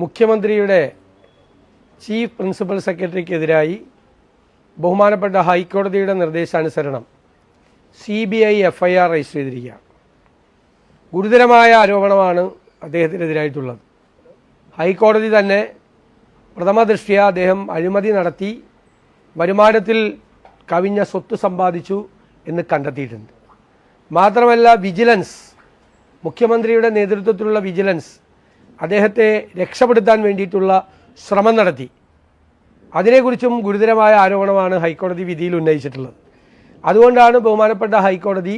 മുഖ്യമന്ത്രിയുടെ chief principal സെക്രട്ടറിക്കെതിരായി ബഹുമാനപ്പെട്ട ഹൈക്കോടതിയുടെ നിർദ്ദേശാനുസരണം C B I F I R register ചെയ്തിരിക്കുകയാണ്. ഗുരുതരമായ ആരോപണമാണ് അദ്ദേഹത്തിനെതിരായിട്ടുള്ളത്. ഹൈക്കോടതി തന്നെ പ്രഥമ ദൃഷ്ടിയ അദ്ദേഹം അഴിമതി നടത്തി വരുമാനത്തിൽ കവിഞ്ഞ സ്വത്ത് സമ്പാദിച്ചു എന്ന് കണ്ടെത്തിയിട്ടുണ്ട്. മാത്രമല്ല വിജിലൻസ് മുഖ്യമന്ത്രിയുടെ നേതൃത്വത്തിലുള്ള വിജിലൻസ് അദ്ദേഹത്തെ രക്ഷപ്പെടുത്താൻ വേണ്ടിയിട്ടുള്ള ശ്രമം നടത്തി. അതിനെക്കുറിച്ചും ഗുരുതരമായ ആരോപണമാണ് ഹൈക്കോടതി വിധിയിൽ ഉന്നയിച്ചിട്ടുള്ളത്. അതുകൊണ്ടാണ് ബഹുമാനപ്പെട്ട ഹൈക്കോടതി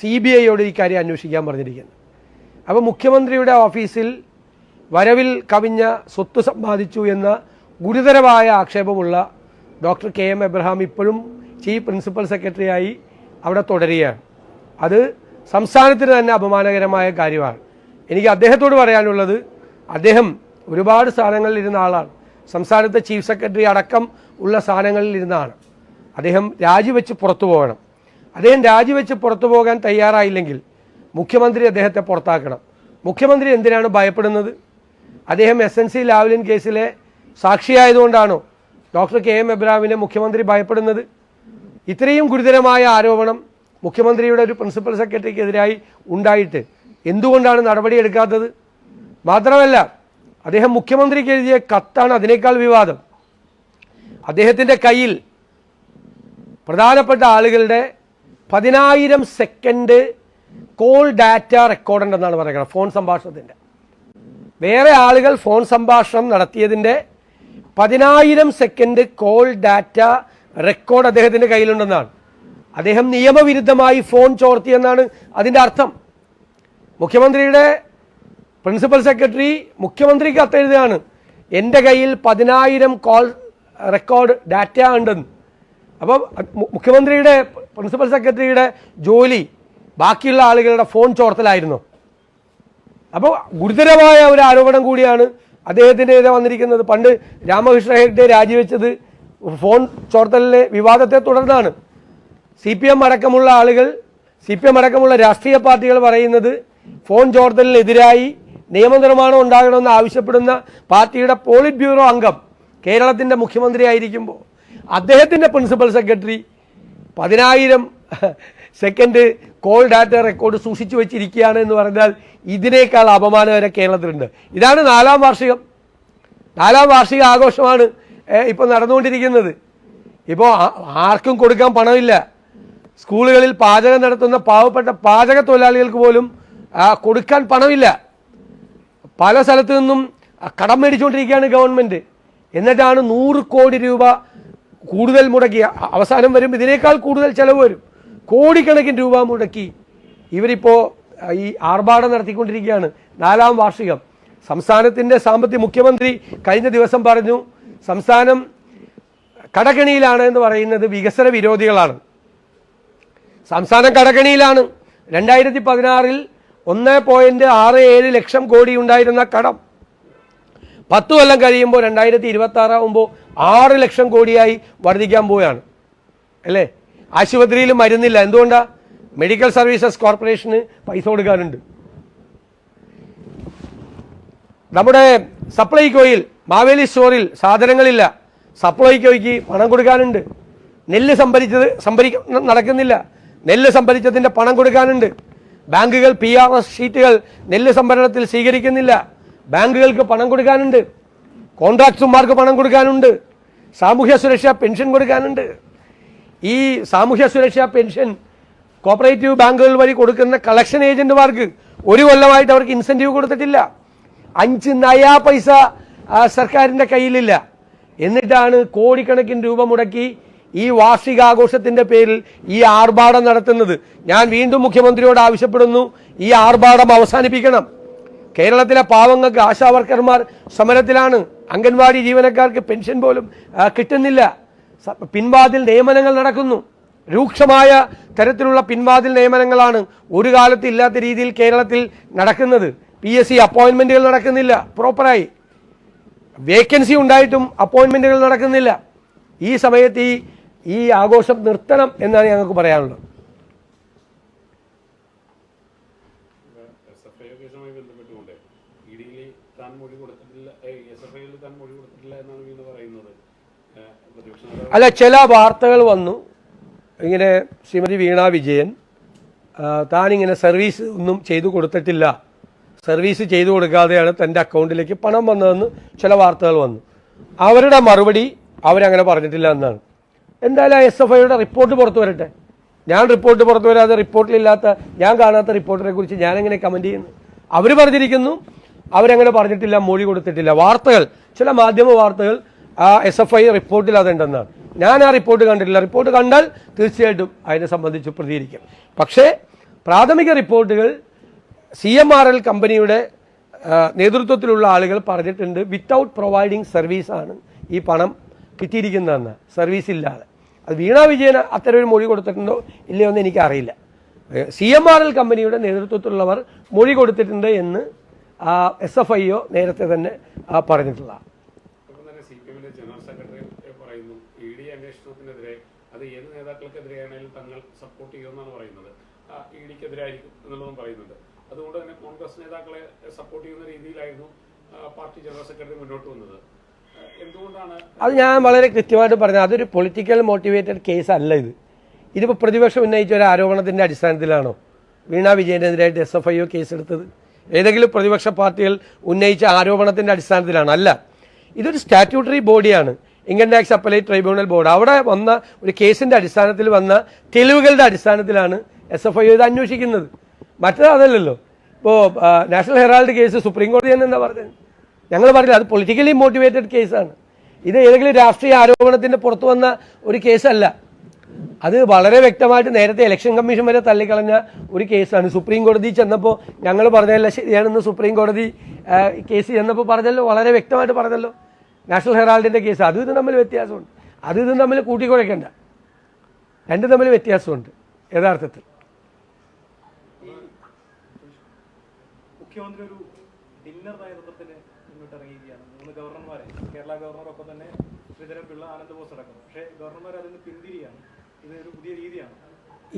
സി ബി ഐയോട് ഇക്കാര്യം കാര്യം അന്വേഷിക്കാൻ പറഞ്ഞിരിക്കുന്നത്. അപ്പോൾ മുഖ്യമന്ത്രിയുടെ ഓഫീസിൽ വരവിൽ കവിഞ്ഞ സ്വത്ത് സമ്പാദിച്ചു എന്ന ഗുരുതരമായ ആക്ഷേപമുള്ള ഡോക്ടർ കെ എം എബ്രഹാം ഇപ്പോഴും ചീഫ് പ്രിൻസിപ്പൽ സെക്രട്ടറിയായി അവിടെ തുടരുകയാണ്. അത് സംസ്ഥാനത്തിന് തന്നെ അപമാനകരമായ കാര്യമാണ്. എനിക്ക് അദ്ദേഹത്തോട് പറയാനുള്ളത് അദ്ദേഹം ഒരുപാട് സ്ഥാനങ്ങളിൽ ഇരുന്ന ആളാണ്. സംസ്ഥാനത്തെ ചീഫ് സെക്രട്ടറി അടക്കം ഉള്ള സ്ഥാനങ്ങളിൽ ഇരുന്നാണ് അദ്ദേഹം രാജിവെച്ച് പുറത്തു പോകണം. അദ്ദേഹം രാജിവെച്ച് പുറത്തു പോകാൻ തയ്യാറായില്ലെങ്കിൽ മുഖ്യമന്ത്രി അദ്ദേഹത്തെ പുറത്താക്കണം. മുഖ്യമന്ത്രി എന്തിനാണ് ഭയപ്പെടുന്നത്? അദ്ദേഹം എസ് എൻ സി ലാവ്ലിൻ കേസിലെ സാക്ഷിയായതുകൊണ്ടാണോ ഡോക്ടർ കെ എം എബ്രാമിനെ മുഖ്യമന്ത്രി ഭയപ്പെടുന്നത്? ഇത്രയും ഗുരുതരമായ ആരോപണം മുഖ്യമന്ത്രിയുടെ ഒരു പ്രിൻസിപ്പൽ സെക്രട്ടറിക്കെതിരായി ഉണ്ടായിട്ട് എന്തുകൊണ്ടാണ് നടപടിയെടുക്കാത്തത്? മാത്രമല്ല അദ്ദേഹം മുഖ്യമന്ത്രിക്ക് എഴുതിയ കത്താണ് അതിനേക്കാൾ വിവാദം. അദ്ദേഹത്തിന്റെ കയ്യിൽ പ്രധാനപ്പെട്ട ആളുകളുടെ പതിനായിരം സെക്കൻഡ് കോൾ ഡാറ്റ റെക്കോർഡ് ഉണ്ടെന്നാണ് പറയുന്നത് ഫോൺ സംഭാഷണത്തിന്റെ വേറെ ആളുകൾ ഫോൺ സംഭാഷണം നടത്തിയതിന്റെ പതിനായിരം സെക്കൻഡ് കോൾ ഡാറ്റ റെക്കോർഡ് അദ്ദേഹത്തിന്റെ കയ്യിലുണ്ടെന്നാണ്. അദ്ദേഹം നിയമവിരുദ്ധമായി ഫോൺ ചോർത്തിയെന്നാണ് അതിന്റെ അർത്ഥം. മുഖ്യമന്ത്രിയുടെ പ്രിൻസിപ്പൽ സെക്രട്ടറി മുഖ്യമന്ത്രി കത്തെഴുതുകയാണ് എന്റെ കയ്യിൽ പതിനായിരം കോൾ റെക്കോർഡ് ഡാറ്റ ഉണ്ടെന്ന്. അപ്പോൾ മുഖ്യമന്ത്രിയുടെ പ്രിൻസിപ്പൽ സെക്രട്ടറിയുടെ ജോലി ബാക്കിയുള്ള ആളുകളുടെ ഫോൺ ചോർത്തലായിരുന്നു. അപ്പോൾ ഗുരുതരമായ ഒരു ആരോപണം കൂടിയാണ് അദ്ദേഹത്തിനെതിരെ വന്നിരിക്കുന്നത്. പണ്ട് രാമകൃഷ്ണ ഹെഗ്ഡെ രാജിവെച്ചത് ഫോൺ ചോർത്തലിലെ വിവാദത്തെ തുടർന്നാണ്. സി പി എം അടക്കമുള്ള ആളുകൾ സി പി എം അടക്കമുള്ള രാഷ്ട്രീയ പാർട്ടികൾ പറയുന്നത് ഫോൺ ചോർത്തലിനെതിരായി നിയമനിർമ്മാണം ഉണ്ടാകണമെന്ന് ആവശ്യപ്പെടുന്ന പാർട്ടിയുടെ പോളിറ്റ് ബ്യൂറോ അംഗം കേരളത്തിന്റെ മുഖ്യമന്ത്രി ആയിരിക്കുമ്പോൾ അദ്ദേഹത്തിന്റെ പ്രിൻസിപ്പൽ സെക്രട്ടറി പതിനായിരം സെക്കൻഡ് കോൾ ഡാറ്റ റെക്കോർഡ് സൂക്ഷിച്ചു വെച്ചിരിക്കുകയാണ് എന്ന് പറഞ്ഞാൽ ഇതിനേക്കാൾ അപമാനം വരെ കേരളത്തിലുണ്ട്. ഇതാണ് നാലാം വാർഷികം. നാലാം വാർഷിക ആഘോഷമാണ് ഇപ്പോൾ നടന്നുകൊണ്ടിരിക്കുന്നത്. ഇപ്പോൾ ആർക്കും കൊടുക്കാൻ പണമില്ല. സ്കൂളുകളിൽ പാചകം നടത്തുന്ന പാവപ്പെട്ട പാചക തൊഴിലാളികൾക്ക് പോലും കൊടുക്കാൻ പണമില്ല. പല സ്ഥലത്തു നിന്നും കടം മേടിച്ചുകൊണ്ടിരിക്കുകയാണ് ഗവൺമെന്റ് എന്നിട്ടാണ് നൂറ് കോടി രൂപ കൂടുതൽ മുടക്കി. അവസാനം വരും ഇതിനേക്കാൾ കൂടുതൽ ചിലവ് വരും. കോടിക്കണക്കിന് രൂപ മുടക്കി ഇവരിപ്പോൾ ഈ ആർഭാടം നടത്തിക്കൊണ്ടിരിക്കുകയാണ്. നാലാം വാർഷികം. സംസ്ഥാനത്തിന്റെ സാമ്പത്തിക മുഖ്യമന്ത്രി കഴിഞ്ഞ ദിവസം പറഞ്ഞു സംസ്ഥാനം കടകണിയിലാണ് എന്ന് പറയുന്നത് വികസന വിരോധികളാണ്. സംസ്ഥാനം കടകണിയിലാണ് രണ്ടായിരത്തി പതിനാറിൽ ഒന്ന് പോയിന്റ് ആറ് ഏഴ് ലക്ഷം കോടി ഉണ്ടായിരുന്ന കടം. പത്ത് കൊല്ലം കഴിയുമ്പോൾ രണ്ടായിരത്തി ഇരുപത്തി ആറാകുമ്പോൾ ആറ് ലക്ഷം കോടിയായി വർദ്ധിക്കാൻ പോവുകയാണ്. അല്ലേ? ആശുപത്രിയിൽ മരുന്നില്ല. എന്തുകൊണ്ടാ? മെഡിക്കൽ സർവീസസ് കോർപ്പറേഷന് പൈസ കൊടുക്കാനുണ്ട് നമ്മുടെ സപ്ലൈകോയിൽ മാവേലി സ്റ്റോറിൽ സാധനങ്ങളില്ല. സപ്ലൈകോയ്ക്ക് പണം കൊടുക്കാനുണ്ട്. നെല്ല് സംഭരിച്ചത് സംഭരിക്ക നടക്കുന്നില്ല. നെല്ല് സംഭരിച്ചതിന്റെ പണം കൊടുക്കാനുണ്ട്. ബാങ്കുകൾ പി ആർ എസ് ഷീറ്റുകൾ നെല്ല് സംഭരണത്തിൽ സ്വീകരിക്കുന്നില്ല. ബാങ്കുകൾക്ക് പണം കൊടുക്കാനുണ്ട്. കോൺട്രാക്ടർമാർക്ക് പണം കൊടുക്കാനുണ്ട്. സാമൂഹ്യ സുരക്ഷാ പെൻഷൻ കൊടുക്കാനുണ്ട്. ഈ സാമൂഹ്യ സുരക്ഷാ പെൻഷൻ കോപ്പറേറ്റീവ് ബാങ്കുകൾ വഴി കൊടുക്കുന്ന കളക്ഷൻ ഏജന്റുമാർക്ക് ഒരു കൊല്ലമായിട്ട് അവർക്ക് ഇൻസെന്റീവ് കൊടുത്തിട്ടില്ല. അഞ്ച് നയാ പൈസ സർക്കാരിന്റെ കയ്യിലില്ല. എന്നിട്ടാണ് കോടിക്കണക്കിന് രൂപ മുടക്കി ഈ വാർഷികാഘോഷത്തിന്റെ പേരിൽ ഈ ആർഭാടം നടത്തുന്നത്. ഞാൻ വീണ്ടും മുഖ്യമന്ത്രിയോട് ആവശ്യപ്പെടുന്നു. ഈ ആർഭാടം അവസാനിപ്പിക്കണം. കേരളത്തിലെ പാവങ്ങൾക്ക് ആശാവർക്കർമാർ സമരത്തിലാണ്. അംഗൻവാടി ജീവനക്കാർക്ക് പെൻഷൻ പോലും കിട്ടുന്നില്ല. പിൻവാതിൽ നിയമനങ്ങൾ നടക്കുന്നു. രൂക്ഷമായ തരത്തിലുള്ള പിൻവാതിൽ നിയമനങ്ങളാണ് ഒരു കാലത്ത് ഇല്ലാത്ത രീതിയിൽ കേരളത്തിൽ നടക്കുന്നത്. പി എസ് സി അപ്പോയിൻമെന്റുകൾ നടക്കുന്നില്ല. പ്രോപ്പറായി. വേക്കൻസി ഉണ്ടായിട്ടും അപ്പോയിൻമെന്റുകൾ നടക്കുന്നില്ല. ഈ സമയത്ത് ഈ ഈ ആഘോഷം നിർത്തണം എന്നാണ് ഞങ്ങൾക്ക് പറയാനുള്ളത്. അല്ല ചില വാർത്തകൾ വന്നു. ഇങ്ങനെ ശ്രീമതി വീണ വിജയൻ താനിങ്ങനെ സർവീസ് ഒന്നും ചെയ്തു കൊടുത്തിട്ടില്ല. സർവീസ് ചെയ്തു കൊടുക്കാതെയാണ് തന്റെ അക്കൗണ്ടിലേക്ക് പണം വന്നതെന്ന് ചില വാർത്തകൾ വന്നു. അവരുടെ മറുപടി അവരങ്ങനെ പറഞ്ഞിട്ടില്ല എന്നാണ്. എന്തായാലും എസ് എഫ് ഐയുടെ റിപ്പോർട്ട് പുറത്തു വരട്ടെ. ഞാൻ റിപ്പോർട്ട് പുറത്തു വരാതെ റിപ്പോർട്ടിലില്ലാത്ത ഞാൻ കാണാത്ത റിപ്പോർട്ടിനെ കുറിച്ച് ഞാനെങ്ങനെ കമന്റ് ചെയ്യുന്നു? അവർ പറഞ്ഞിരിക്കുന്നു. അവരങ്ങനെ പറഞ്ഞിട്ടില്ല മൊഴി കൊടുത്തിട്ടില്ല. വാർത്തകൾ ചില മാധ്യമ വാർത്തകൾ ആ എസ് എഫ് ഐ റിപ്പോർട്ടിൽ അതുണ്ടെന്നാണ് ഞാൻ ആ റിപ്പോർട്ട് കണ്ടിട്ടില്ല. റിപ്പോർട്ട് കണ്ടാൽ തീർച്ചയായിട്ടും അതിനെ സംബന്ധിച്ച് പ്രതികരിക്കും. പക്ഷേ പ്രാഥമിക റിപ്പോർട്ടുകൾ സി എം ആർ എൽ കമ്പനിയുടെ നേതൃത്വത്തിലുള്ള ആളുകൾ പറഞ്ഞിട്ടുണ്ട് വിത്തൗട്ട് പ്രൊവൈഡിങ് സർവീസാണ് ഈ പണം കിട്ടിയിരിക്കുന്നതെന്ന്. സർവീസ് ഇല്ലാതെ. അത് വീണ വിജയന് അത്തരം ഒരു മൊഴി കൊടുത്തിട്ടുണ്ടോ ഇല്ലയോ എന്ന് എനിക്കറിയില്ല. സി എം ആർ എൽ കമ്പനിയുടെ നേതൃത്വത്തിലുള്ളവർ മൊഴി കൊടുത്തിട്ടുണ്ട് എന്ന് എസ് എഫ് ഐ ഒ നേരത്തെ തന്നെ ആ, പറഞ്ഞിട്ടുള്ളതാണ്. ഒപ്പം തന്നെ സി പി എമ്മിന്റെ ജനറൽ സെക്രട്ടറി പറയുന്നു ഇ ഡി അന്വേഷണത്തിനെതിരെ അത് ഏത് നേതാക്കൾക്കെതിരെയാണെങ്കിലും തങ്ങൾ സപ്പോർട്ട് പറയുന്നത്. എന്നുള്ളതും പറയുന്നുണ്ട്. അതുകൊണ്ട് തന്നെ കോൺഗ്രസ് നേതാക്കളെ സപ്പോർട്ട് ചെയ്യുന്ന പാർട്ടി ജനറൽ സെക്രട്ടറി മുന്നോട്ട് വന്നത്. അത് ഞാൻ വളരെ കൃത്യമായിട്ട് പറഞ്ഞു അതൊരു പൊളിറ്റിക്കൽ മോട്ടിവേറ്റഡ് കേസ് അല്ല ഇത്. ഇതിപ്പോൾ പ്രതിപക്ഷം ഉന്നയിച്ച ഒരു ആരോപണത്തിന്റെ അടിസ്ഥാനത്തിലാണോ വീണ വിജയനെതിരായിട്ട് എസ് എഫ് ഐ ഒ കേസെടുത്തത്? ഏതെങ്കിലും പ്രതിപക്ഷ പാർട്ടികൾ ഉന്നയിച്ച ആരോപണത്തിന്റെ അടിസ്ഥാനത്തിലാണ്. അല്ല ഇതൊരു സ്റ്റാറ്റ്യൂട്ടറി ബോഡിയാണ് income tax appellate tribunal board അവിടെ വന്ന ഒരു കേസിന്റെ അടിസ്ഥാനത്തിൽ വന്ന തെളിവുകളുടെ അടിസ്ഥാനത്തിലാണ് എസ് എഫ് ഐ ഇത് അന്വേഷിക്കുന്നത്. മറ്റത് അതല്ലല്ലോ. ഇപ്പോൾ നാഷണൽ ഹെറാൾഡ് കേസ് സുപ്രീം കോടതി തന്നെ എന്താ പറഞ്ഞത്? ഞങ്ങൾ പറഞ്ഞില്ല അത് പൊളിറ്റിക്കലി മോട്ടിവേറ്റഡ് കേസാണ് ഇത് ഏതെങ്കിലും രാഷ്ട്രീയ ആരോപണത്തിന്റെ പുറത്തു വന്ന ഒരു കേസല്ല അത് വളരെ വ്യക്തമായിട്ട് നേരത്തെ ഇലക്ഷൻ കമ്മീഷൻ വരെ തള്ളിക്കളഞ്ഞ ഒരു കേസാണ് സുപ്രീം കോടതി ചെന്നപ്പോൾ ഞങ്ങൾ പറഞ്ഞതല്ല ശരിയാണെന്ന് സുപ്രീം കോടതി കേസ് ചെന്നപ്പോൾ പറഞ്ഞല്ലോ വളരെ വ്യക്തമായിട്ട് പറഞ്ഞല്ലോ. നാഷണൽ ഹെറാൾഡിന്റെ കേസ് അതും ഇതും തമ്മിൽ വ്യത്യാസമുണ്ട്. അതും ഇതും തമ്മിൽ കൂട്ടിക്കുഴയ്ക്കണ്ട രണ്ടും തമ്മിൽ വ്യത്യാസമുണ്ട് യഥാർത്ഥത്തിൽ. ഒരു ഡിന്നർ നേതൃത്വത്തിന് മുന്നോട്ട് ഇറങ്ങിയിരിക്കുകയാണ് മൂന്ന് ഗവർണർമാരെ. കേരള ഗവർണറൊപ്പം തന്നെ ശ്രീധരൻ പിള്ള ആനന്ദ് ബോസ് അടക്കം. പക്ഷേ ഗവർണർമാർ അതിൽ നിന്ന് പിന്തിരിയാണ്. ഇത് ഒരു പുതിയ രീതിയാണ്.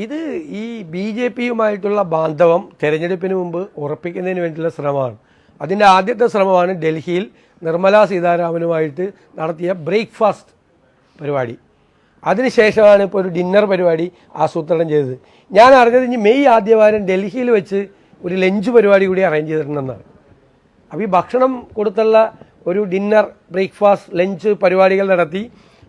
ഇത് ഈ ബി ജെ പിയുമായിട്ടുള്ള ബാന്ധവം തെരഞ്ഞെടുപ്പിന് മുമ്പ് ഉറപ്പിക്കുന്നതിന് വേണ്ടിയുള്ള ശ്രമമാണ്. അതിന്റെ ആദ്യത്തെ ശ്രമമാണ് ഡൽഹിയിൽ നിർമ്മലാ സീതാരാമനുമായിട്ട് നടത്തിയ ബ്രേക്ക്ഫാസ്റ്റ് പരിപാടി. അതിനുശേഷമാണ് ഇപ്പോൾ ഒരു ഡിന്നർ പരിപാടി ആസൂത്രണം ചെയ്തത്. ഞാൻ അറിഞ്ഞത് ഇനി മെയ് ആദ്യവാരം ഡൽഹിയിൽ വെച്ച് ഒരു ലഞ്ച് പരിപാടി കൂടി അറേഞ്ച് ചെയ്തിട്ടുണ്ടെന്നാണ്. അപ്പോൾ ഈ ഭക്ഷണം കൊടുത്തുള്ള ഒരു ഡിന്നർ ബ്രേക്ക്ഫാസ്റ്റ് ലഞ്ച് പരിപാടികൾ നടത്തി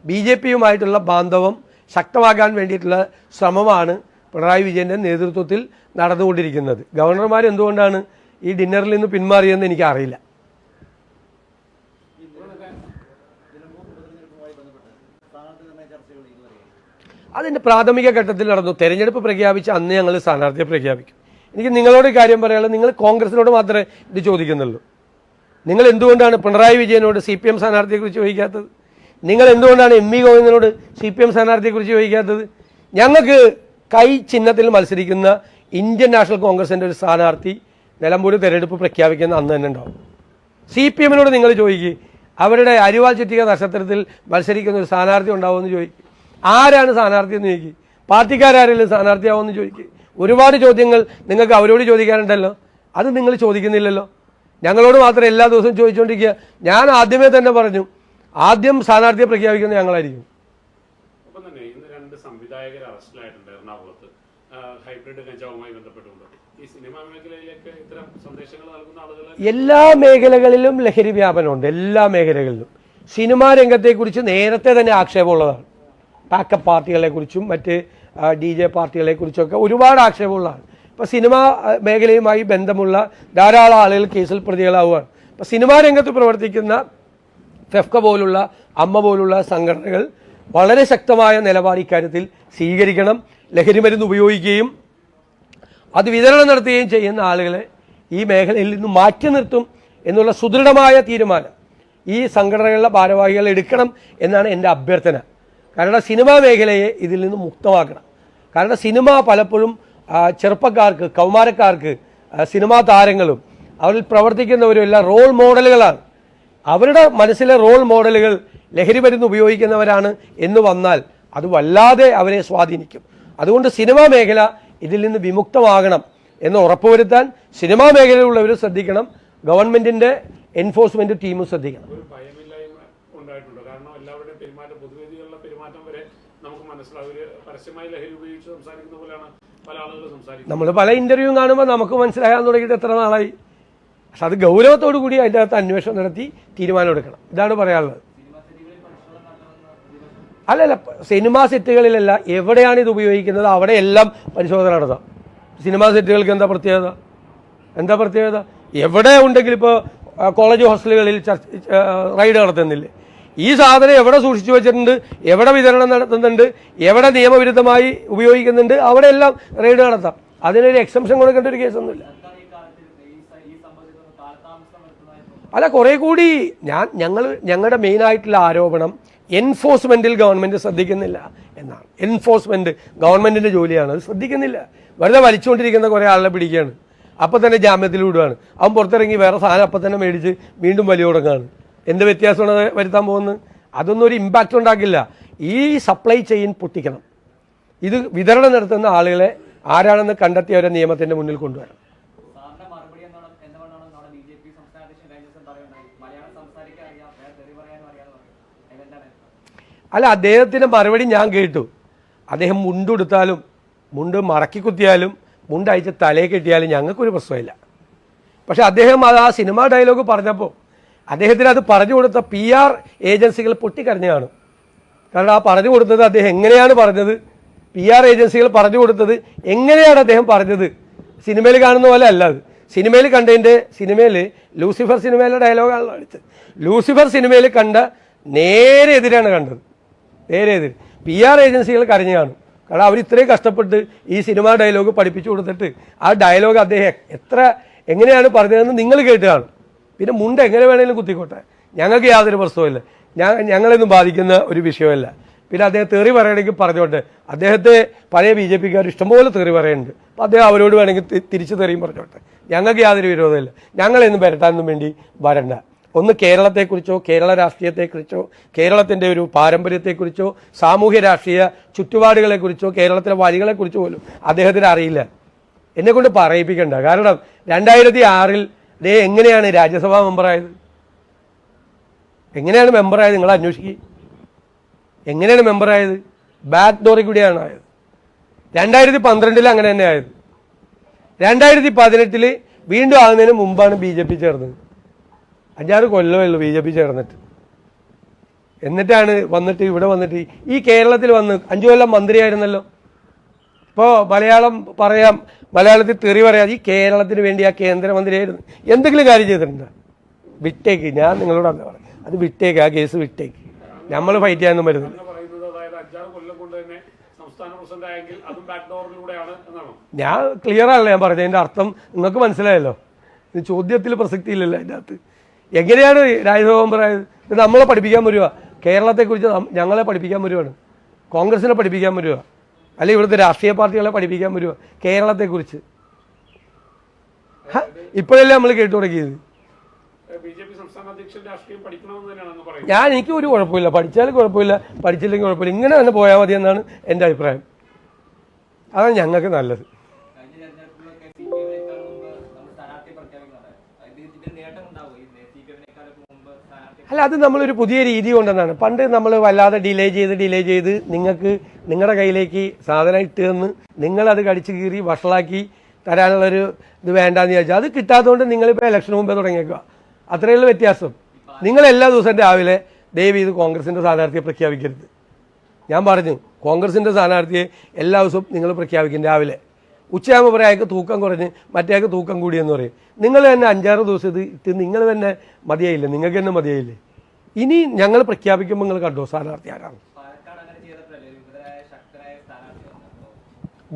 ബി ജെ പിയുമായിട്ടുള്ള ബാന്ധവം ശക്തമാക്കാൻ വേണ്ടിയിട്ടുള്ള ശ്രമമാണ് പിണറായി വിജയന്റെ നേതൃത്വത്തിൽ നടന്നുകൊണ്ടിരിക്കുന്നത്. ഗവർണർമാർ എന്തുകൊണ്ടാണ് ഈ ഡിന്നറിൽ നിന്ന് പിന്മാറിയെന്ന് എനിക്കറിയില്ല. അതിന്റെ പ്രാഥമിക ഘട്ടത്തിൽ നടന്നു. തെരഞ്ഞെടുപ്പ് പ്രഖ്യാപിച്ച അന്ന് ഞങ്ങൾ സ്ഥാനാർത്ഥിയെ പ്രഖ്യാപിക്കും. എനിക്ക് നിങ്ങളോട് കാര്യം പറയാനുള്ളത് നിങ്ങൾ കോൺഗ്രസിനോട് മാത്രമേ ഇത് ചോദിക്കുന്നുള്ളൂ. നിങ്ങൾ എന്തുകൊണ്ടാണ് പിണറായി വിജയനോട് സി പി എം സ്ഥാനാർത്ഥിയെക്കുറിച്ച് ചോദിക്കാത്തത്? നിങ്ങൾ എന്തുകൊണ്ടാണ് എം വി ഗോവിന്ദനോട് സി പി എം സ്ഥാനാർത്ഥിയെക്കുറിച്ച് ചോദിക്കാത്തത്? ഞങ്ങൾക്ക് കൈ ചിഹ്നത്തിൽ മത്സരിക്കുന്ന ഇന്ത്യൻ നാഷണൽ കോൺഗ്രസിന്റെ ഒരു സ്ഥാനാർത്ഥി നിലമ്പൂർ തെരഞ്ഞെടുപ്പ് പ്രഖ്യാപിക്കുന്ന അന്ന് തന്നെ ഉണ്ടാവും. സി പി എമ്മിനോട് നിങ്ങൾ ചോദിക്കുക അവരുടെ അരിവാൾ ചുറ്റിക നക്ഷത്രത്തിൽ മത്സരിക്കുന്ന ഒരു സ്ഥാനാർത്ഥി ഉണ്ടാവുമെന്ന് ചോദിക്കും. ആരാണ് സ്ഥാനാർത്ഥി എന്ന് ചോദിക്കും. പാർട്ടിക്കാരെങ്കിലും സ്ഥാനാർത്ഥിയാവുമെന്ന് ചോദിക്കും. ഒരുപാട് ചോദ്യങ്ങൾ നിങ്ങൾക്ക് അവരോട് ചോദിക്കാനുണ്ടല്ലോ. അത് നിങ്ങൾ ചോദിക്കുന്നില്ലല്ലോ. ഞങ്ങളോട് മാത്രം എല്ലാ ദിവസവും ചോദിച്ചുകൊണ്ടിരിക്കുക ഞാൻ ആദ്യമേ തന്നെ പറഞ്ഞു ആദ്യം സ്ഥാനാർത്ഥിയെ പ്രഖ്യാപിക്കുന്നത് ഞങ്ങളായിരിക്കും. ഒപ്പം തന്നെ ഇന്ന് രണ്ട് സംവിധായകർ അറസ്റ്റിലായിട്ടുണ്ട് എറണാകുളത്ത്. ഹൈബ്രിഡ് കഞ്ചാവുമായി ബന്ധപ്പെട്ടുകൊണ്ട്. ഈ സിനിമാ മേഖലയിലേക്ക് ഇത്തരം സന്ദേശങ്ങൾ നൽകുന്ന ആളുകൾ എല്ലാ മേഖലകളിലും ലഹരി വ്യാപനമുണ്ട്. എല്ലാ മേഖലകളിലും. സിനിമാ രംഗത്തെക്കുറിച്ച് നേരത്തെ തന്നെ ആക്ഷേപമുള്ളതാണ്. പാക്കപ്പ് പാർട്ടികളെക്കുറിച്ചും മറ്റ് ഡി ജെ പാർട്ടികളെക്കുറിച്ചൊക്കെ ഒരുപാട് ആക്ഷേപമുള്ളതാണ്. ഇപ്പോൾ സിനിമാ മേഖലയുമായി ബന്ധമുള്ള ധാരാളം ആളുകൾ കേസിൽ പ്രതികളാവുകയാണ്. ഇപ്പോൾ സിനിമാ രംഗത്ത് പ്രവർത്തിക്കുന്ന ഫെഫ്ക പോലുള്ള അമ്മ പോലുള്ള സംഘടനകൾ വളരെ ശക്തമായ നിലപാട് ഇക്കാര്യത്തിൽ സ്വീകരിക്കണം ലഹരി മരുന്ന് ഉപയോഗിക്കുകയും അത് വിതരണം നടത്തുകയും ചെയ്യുന്ന ആളുകളെ ഈ മേഖലയിൽ നിന്ന് മാറ്റി നിർത്തും എന്നുള്ള സുദൃഢമായ തീരുമാനം ഈ സംഘടനകളുടെ ഭാരവാഹികൾ എടുക്കണം എന്നാണ് എന്റെ അഭ്യർത്ഥന. കാരണം സിനിമാ മേഖലയെ ഇതിൽ നിന്ന് മുക്തമാക്കണം. കാരണം സിനിമ പലപ്പോഴും ചെറുപ്പക്കാർക്ക് കൗമാരക്കാർക്ക് സിനിമാ താരങ്ങളും അവരിൽ പ്രവർത്തിക്കുന്നവരും എല്ലാം റോൾ മോഡലുകളാണ്. അവരുടെ മനസ്സിലെ റോൾ മോഡലുകൾ ലഹരി മരുന്ന് ഉപയോഗിക്കുന്നവരാണ് എന്ന് വന്നാൽ അത് വല്ലാതെ അവരെ സ്വാധീനിക്കും. അതുകൊണ്ട് സിനിമാ മേഖല ഇതിൽ നിന്ന് വിമുക്തമാകണം എന്ന് ഉറപ്പുവരുത്താൻ സിനിമാ മേഖലയിലുള്ളവർ ശ്രദ്ധിക്കണം. ഗവൺമെന്റിന്റെ എൻഫോഴ്സ്മെന്റ് ടീമും ശ്രദ്ധിക്കണം. ഉണ്ടായിട്ടുണ്ട്? കാരണം എല്ലാവരുടെയും വരെ നമുക്ക് പരസ്യമായി ലഹരി ഉപയോഗിച്ച് സംസാരിക്കുന്ന പോലെയാണ് നമ്മൾ പല ഇന്റർവ്യൂ കാണുമ്പോൾ നമുക്ക് മനസ്സിലാകാൻ തുടങ്ങിയിട്ട് എത്ര നാളായി? പക്ഷെ അത് ഗൗരവത്തോടു കൂടി അതിന്റെ അകത്ത് അന്വേഷണം നടത്തി തീരുമാനം എടുക്കണം. ഇതാണ് പറയാനുള്ളത്. അല്ലല്ല സിനിമാ സെറ്റുകളിലല്ല എവിടെയാണ് ഇത് ഉപയോഗിക്കുന്നത് അവിടെയെല്ലാം പരിശോധന നടത്താം സിനിമാ സെറ്റുകൾക്ക് എന്താ പ്രത്യേകത? എന്താ പ്രത്യേകത? എവിടെ ഉണ്ടെങ്കിൽ ഇപ്പോൾ കോളേജ് ഹോസ്റ്റലുകളിൽ റൈഡ് നടത്തുന്നില്ലേ? ഈ സാധനം എവിടെ സൂക്ഷിച്ചു വെച്ചിട്ടുണ്ട്? എവിടെ വിതരണം നടത്തുന്നുണ്ട്? എവിടെ നിയമവിരുദ്ധമായി ഉപയോഗിക്കുന്നുണ്ട്? അവിടെ എല്ലാം റെയ്ഡ് നടത്താം. അതിനൊരു എക്സംഷൻ കൊടുക്കേണ്ട ഒരു കേസൊന്നുമില്ല. അല്ല കുറെ കൂടി ഞാൻ ഞങ്ങൾ ഞങ്ങളുടെ മെയിനായിട്ടുള്ള ആരോപണം എൻഫോഴ്സ്മെന്റിൽ ഗവൺമെന്റ് ശ്രദ്ധിക്കുന്നില്ല എന്നാണ്. എൻഫോഴ്സ്മെന്റ് ഗവൺമെന്റിന്റെ ജോലിയാണ്. അത് ശ്രദ്ധിക്കുന്നില്ല. വെറുതെ വലിച്ചുകൊണ്ടിരിക്കുന്ന കുറെ ആളെ പിടിക്കുകയാണ്. അപ്പൊ തന്നെ ജാമ്യത്തിൽ വിടുകയാണ്. അവൻ പുറത്തിറങ്ങി വേറെ സാധനം അപ്പം തന്നെ മേടിച്ച് വീണ്ടും വലിയ തുടങ്ങുകയാണ് എന്ത് വ്യത്യാസമാണ് വരുത്താൻ പോകുന്നത്? അതൊന്നും ഒരു ഇമ്പാക്റ്റ് ഉണ്ടാക്കില്ല. ഈ സപ്ലൈ ചെയിൻ പൊട്ടിക്കണം. ഇത് വിതരണം നടത്തുന്ന ആളുകളെ ആരാണെന്ന് കണ്ടെത്തി അവരെ നിയമത്തിന്റെ മുന്നിൽ കൊണ്ടുവരണം. അല്ല അദ്ദേഹത്തിന്റെ മറുപടി ഞാൻ കേട്ടു. അദ്ദേഹം മുണ്ടുടുത്താലും മുണ്ട് മറക്കി കുത്തിയാലും മുണ്ട് അയച്ച് തലയെ കെട്ടിയാലും ഞങ്ങൾക്കൊരു പ്രശ്നമില്ല. പക്ഷെ അദ്ദേഹം അത് ആ സിനിമാ ഡയലോഗ് പറഞ്ഞപ്പോൾ അദ്ദേഹത്തിന് അത് പറഞ്ഞു കൊടുത്ത പി ആർ ഏജൻസികൾ പൊട്ടിക്കരഞ്ഞാണ് കാരണം ആ പറഞ്ഞു കൊടുത്തത് അദ്ദേഹം എങ്ങനെയാണ് പറഞ്ഞത്? പി ആർ ഏജൻസികൾ പറഞ്ഞു കൊടുത്തത് എങ്ങനെയാണ് അദ്ദേഹം പറഞ്ഞത്? സിനിമയിൽ കാണുന്ന പോലെ അല്ല അത്. സിനിമയിൽ കണ്ടതിന്റെ സിനിമയിൽ ലൂസിഫർ സിനിമയിലെ ഡയലോഗാണല്ലോ അടിച്ചത് ലൂസിഫർ സിനിമയിൽ കണ്ട നേരെ എതിരാണ് കണ്ടത്. നേരെ എതിര്. പി ആർ ഏജൻസികൾ കരഞ്ഞു കാണും കാരണം അവർ ഇത്രയും കഷ്ടപ്പെട്ട് ഈ സിനിമാ ഡയലോഗ് പഠിപ്പിച്ചു കൊടുത്തിട്ട് ആ ഡയലോഗ് അദ്ദേഹം എത്ര എങ്ങനെയാണ് പറഞ്ഞതെന്ന് നിങ്ങൾ കേട്ട് കാണും പിന്നെ മുണ്ട് എങ്ങനെ വേണേലും കുത്തിക്കോട്ടെ. ഞങ്ങൾക്ക് യാതൊരു പ്രശ്നവുമില്ല. ഞാൻ ഞങ്ങളെയൊന്നും ബാധിക്കുന്ന ഒരു വിഷയമല്ല. പിന്നെ അദ്ദേഹം തെറി പറയണമെങ്കിൽ പറഞ്ഞോട്ടെ. അദ്ദേഹത്തെ പഴയ ബി ജെ പിക്കാർ ഇഷ്ടംപോലെ തെറി പറയുന്നുണ്ട്. അപ്പോൾ അദ്ദേഹം അവരോട് വേണമെങ്കിൽ തിരിച്ച് തെറിയും പറഞ്ഞോട്ടെ. ഞങ്ങൾക്ക് യാതൊരു വിരോധമില്ല ഞങ്ങളെയൊന്നും വരട്ടാനൊന്നും വേണ്ടി വരണ്ട. ഒന്ന് കേരളത്തെക്കുറിച്ചോ കേരള രാഷ്ട്രീയത്തെക്കുറിച്ചോ കേരളത്തിന്റെ ഒരു പാരമ്പര്യത്തെക്കുറിച്ചോ സാമൂഹ്യ രാഷ്ട്രീയ ചുറ്റുപാടുകളെക്കുറിച്ചോ കേരളത്തിലെ വഴികളെക്കുറിച്ചോ പോലും അദ്ദേഹത്തിന് അറിയില്ല. എന്നെക്കൊണ്ട് പറയിപ്പിക്കണ്ട. കാരണം രണ്ടായിരത്തി ആറിൽ ദേ എങ്ങനെയാണ് രാജ്യസഭാ മെമ്പറായത്? എങ്ങനെയാണ് മെമ്പറായത്? നിങ്ങൾ അന്വേഷിക്കുക എങ്ങനെയാണ് മെമ്പറായത്? ബാക്ക് ഡോറിൽ കൂടിയാണ് ആയത്. രണ്ടായിരത്തി പന്ത്രണ്ടിൽ അങ്ങനെ തന്നെ ആയത്. രണ്ടായിരത്തി പതിനെട്ടിൽ വീണ്ടും ആകുന്നതിന് മുമ്പാണ് ബി ജെ പി ചേർന്നത്. അഞ്ചാറ് കൊല്ലമേ ഉള്ളൂ ബി ജെ പി ചേർന്നിട്ട്. എന്നിട്ടാണ് വന്നിട്ട് ഇവിടെ വന്നിട്ട് ഈ കേരളത്തിൽ വന്ന് അഞ്ചു കൊല്ലം മന്ത്രിയായിരുന്നല്ലോ. ഇപ്പോൾ മലയാളം പറയാം മലയാളത്തിൽ തെറി പറയാതെ ഈ കേരളത്തിന് വേണ്ടി ആ കേന്ദ്രമന്ത്രിയായിരുന്നു എന്തെങ്കിലും കാര്യം ചെയ്തിട്ടുണ്ടോ? വിട്ടേക്ക്. ഞാൻ നിങ്ങളോട് അന്ന് പറഞ്ഞു. അത് വിട്ടേക്ക്. ആ കേസ് വിട്ടേക്ക്. നമ്മൾ ഫൈറ്റ് ചെയ്യാനൊന്നും വരുന്നില്ല. ഞാൻ ക്ലിയർ ആണല്ലോ ഞാൻ പറഞ്ഞത്. അതിന്റെ അർത്ഥം നിങ്ങൾക്ക് മനസ്സിലായല്ലോ. ചോദ്യത്തിൽ പ്രസക്തി ഇല്ലല്ലോ അതിന്റെ അകത്ത്. എങ്ങനെയാണ് രാജ്യസഭ പറയുന്നത് ഇത് നമ്മളെ പഠിപ്പിക്കാൻ വരുവാ. കേരളത്തെക്കുറിച്ച് ഞങ്ങളെ പഠിപ്പിക്കാൻ വരുവാണ്. കോൺഗ്രസിനെ പഠിപ്പിക്കാൻ വരുക അല്ലെങ്കിൽ ഇവിടുത്തെ രാഷ്ട്രീയ പാർട്ടികളെ പഠിപ്പിക്കാൻ വരുമോ കേരളത്തെക്കുറിച്ച്. കുറിച്ച് ഇപ്പോഴല്ലേ നമ്മൾ കേട്ടു തുടങ്ങിയത്. ഞാൻ എനിക്ക് ഒരു കുഴപ്പമില്ല. പഠിച്ചാലും കുഴപ്പമില്ല. പഠിച്ചില്ലെങ്കിൽ കുഴപ്പമില്ല. ഇങ്ങനെ തന്നെ പോയാൽ മതി എന്നാണ് എന്റെ അഭിപ്രായം. അതാണ് ഞങ്ങൾക്ക് നല്ലത്. അല്ല അത് നമ്മളൊരു പുതിയ രീതി കൊണ്ടെന്നാണ്. പണ്ട് നമ്മൾ വല്ലാതെ ഡിലേ ചെയ്ത് ഡിലേ ചെയ്ത് നിങ്ങൾക്ക് നിങ്ങളുടെ കയ്യിലേക്ക് സാധനം ഇട്ട് തന്ന് നിങ്ങളത് കടിച്ചു കീറി വഷളാക്കി തരാനുള്ളൊരു ഇത് വേണ്ടാന്ന് വിചാരിച്ചു അത് കിട്ടാത്തതുകൊണ്ട് നിങ്ങളിപ്പോൾ ഇലക്ഷന് മുമ്പേ തുടങ്ങിയേക്കുക അത്രയുള്ള വ്യത്യാസം. നിങ്ങൾ എല്ലാ ദിവസവും രാവിലെ ദയവ് ഇത് കോൺഗ്രസിന്റെ സ്ഥാനാർത്ഥിയെ പ്രഖ്യാപിക്കരുത്. ഞാൻ പറഞ്ഞു കോൺഗ്രസിന്റെ സ്ഥാനാർത്ഥിയെ എല്ലാ ദിവസവും നിങ്ങൾ പ്രഖ്യാപിക്കും രാവിലെ. ഉച്ചയാകുമ്പോൾ പറയും അയാൾക്ക് തൂക്കം കുറഞ്ഞ് മറ്റേയാൾക്ക് തൂക്കം കൂടിയെന്ന് പറയും. നിങ്ങൾ തന്നെ അഞ്ചാറ് ദിവസം ഇത് ഇത് നിങ്ങൾ തന്നെ മതിയായില്ലേ? നിങ്ങൾക്ക് തന്നെ മതിയായില്ലേ? ഇനി ഞങ്ങൾ പ്രഖ്യാപിക്കുമ്പോൾ നിങ്ങൾ കണ്ടോ ആരാണ്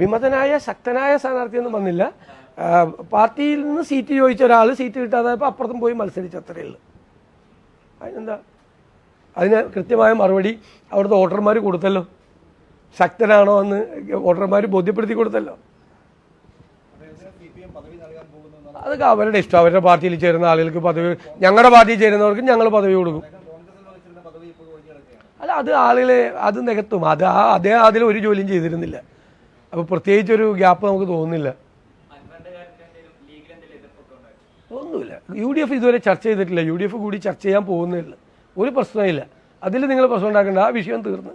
വിമതനായ ശക്തനായ സ്ഥാനാർത്ഥിയൊന്നും വന്നില്ല. പാർട്ടിയിൽ നിന്ന് സീറ്റ് ചോദിച്ച ഒരാൾ സീറ്റ് കിട്ടാതായപ്പോൾ അപ്പുറത്തും പോയി മത്സരിച്ച അത്രയേ ഉള്ളൂ. അതിനെന്താ? അതിന് കൃത്യമായ മറുപടി അവിടുത്തെ വോട്ടർമാർ കൊടുത്തല്ലോ. ശക്തനാണോ എന്ന് വോട്ടർമാർ ബോധ്യപ്പെടുത്തി കൊടുത്തല്ലോ. അതൊക്കെ അവരുടെ ഇഷ്ടം. അവരുടെ പാർട്ടിയിൽ ചേരുന്ന ആളുകൾക്ക് പദവി ഞങ്ങളുടെ പാർട്ടിയിൽ ചേരുന്നവർക്ക് ഞങ്ങൾ പദവി കൊടുക്കും. അല്ല അത് ആളുകളെ അത് നികത്തും. അത് ആ അദ്ദേഹം അതിൽ ഒരു ജോലിയും ചെയ്തിരുന്നില്ല. അപ്പോൾ പ്രത്യേകിച്ച് ഒരു ഗ്യാപ്പ് നമുക്ക് തോന്നുന്നില്ല. ഒന്നുമില്ല. യു ഡി എഫ് ഇതുവരെ ചർച്ച ചെയ്തിട്ടില്ല. യു ഡി എഫ് കൂടി ചർച്ച ചെയ്യാൻ പോകുന്നില്ല. ഒരു പ്രശ്നമില്ല അതിൽ നിങ്ങൾ പ്രശ്നം ഉണ്ടാക്കേണ്ട ആ വിഷയം തീർന്ന്.